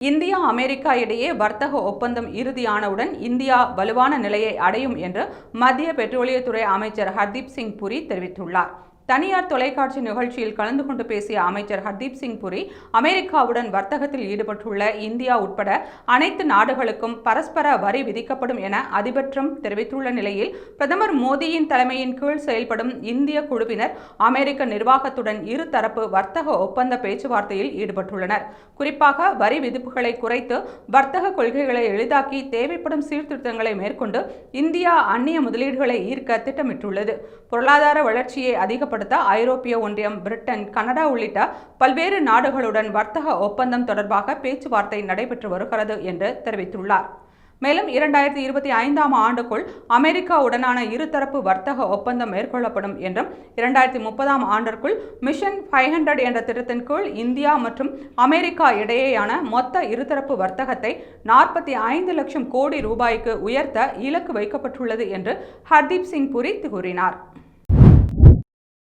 India America இடையே வர்த்தக ஒப்பந்தம் இறுதியானவுடன் இந்தியா வலுவான நிலையை அடையும் என்று மத்திய பெட்ரோலியத்துறை அமைச்சர் ஹர்தீப் சிங் புரி தெரிவித்துள்ளார். தனியார் தொலைக்காட்சி நிகழ்ச்சியில் கலந்து கொண்டு பேசிய அமைச்சர் ஹர்தீப் சிங் புரி அமெரிக்காவுடன் வர்த்தகத்தில் ஈடுபட்டுள்ள இந்தியா உட்பட அனைத்து நாடுகளுக்கும் பரஸ்பர வரி விதிக்கப்படும் என அதிபர் ட்ரம்ப் தெரிவித்துள்ள நிலையில் பிரதமர் மோடியின் தலைமையின் கீழ் செயல்படும் இந்திய குழுவினர் அமெரிக்க நிர்வாகத்துடன் இருதரப்பு வர்த்தக ஒப்பந்த பேச்சுவார்த்தையில் ஈடுபட்டுள்ளனர். குறிப்பாக வரி விதிப்புகளை குறைத்து வர்த்தக கொள்கைகளை எளிதாக்கி தேவைப்படும் சீர்திருத்தங்களை மேற்கொண்டு இந்தியா அந்நிய முதலீடுகளை ஈர்க்க திட்டமிட்டுள்ளது. பொருளாதார வளர்ச்சியை அதிகப்படுத்த ஐரோப்பிய ஒன்றியம் பிரிட்டன் கனடா உள்ளிட்ட பல்வேறு நாடுகளுடன் வர்த்தக ஒப்பந்தம் தொடர்பாக பேச்சுவார்த்தை நடைபெற்று வருகிறது என்று தெரிவித்துள்ளார். மேலும் இரண்டாயிரத்தி இருபத்தி ஐந்தாம் ஆண்டுக்குள் அமெரிக்காவுடனான இருதரப்பு வர்த்தக ஒப்பந்தம் மேற்கொள்ளப்படும் என்றும் இரண்டாயிரத்தி முப்பதாம் ஆண்டிற்குள் மிஷன் ஃபைவ் ஹண்ட்ரட் என்ற திட்டத்தின் கீழ் இந்தியா மற்றும் அமெரிக்கா இடையேயான மொத்த இருதரப்பு வர்த்தகத்தை நாற்பத்தி ஐந்து லட்சம் கோடி ரூபாய்க்கு உயர்த்த இலக்கு வைக்கப்பட்டுள்ளது என்று ஹர்தீப் சிங் புரி கூறினார்.